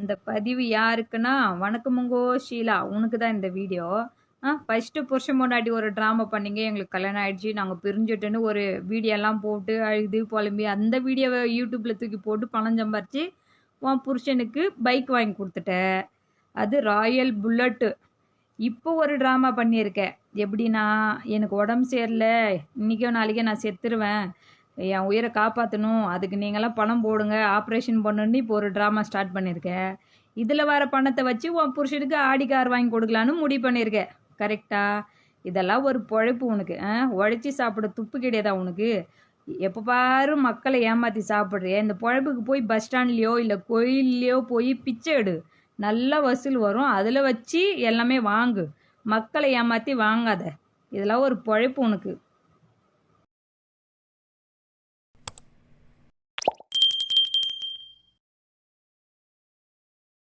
இந்த பதிவு யாருக்குன்னா வணக்கமுங்கோ ஷீலா. உனக்கு தான் இந்த வீடியோ. ஆ ஃபஸ்ட்டு புருஷன் முன்னாடி ஒரு ட்ராமா பண்ணீங்க எங்களுக்கு கல்யாணம் ஆகிடுச்சு நாங்கள் பிரிஞ்சுட்டுன்னு ஒரு வீடியோலாம் போட்டு அழுது புலம்பி அந்த வீடியோவை யூடியூப்பில் தூக்கி போட்டு பணம் சம்பாரித்து உன் புருஷனுக்கு பைக் வாங்கி கொடுத்துட்ட. அது ராயல் புல்லட்டு இப்போ ஒரு ட்ராமா பண்ணியிருக்கேன் எப்படின்னா எனக்கு உடம்பு சரியில்லை. இன்றைக்கோ நாளைக்கே நான் செத்துருவேன். என் உயிரை காப்பாற்றணும் அதுக்கு நீங்களாம் பணம் போடுங்க. ஆப்ரேஷன் பண்ணுன்னு இப்போ ஒரு ட்ராமா ஸ்டார்ட் பண்ணியிருக்கேன். இதில் வர பணத்தை வச்சு உன் புருஷனுக்கு ஆடி கார் வாங்கி கொடுக்கலான்னு முடிவு பண்ணியிருக்கேன். கரெக்டா இதெல்லாம் ஒரு பொழைப்பு உனக்கு. ஆ? உழைச்சி சாப்பிட துப்பு கிடையாதா உனக்கு? எப்போ பாரு மக்களை ஏமாற்றி சாப்பிட்றிய. இந்த பொழைப்புக்கு போய் பஸ் ஸ்டாண்ட்லேயோ இல்லை கோயில்லையோ போய் பிச்சை எடு. நல்ல வசூல் வரும். அதில் வச்சு எல்லாமே வாங்கு. மக்களை ஏமாற்றி வாங்காத. இதெல்லாம் ஒரு பொழைப்பு உனக்கு.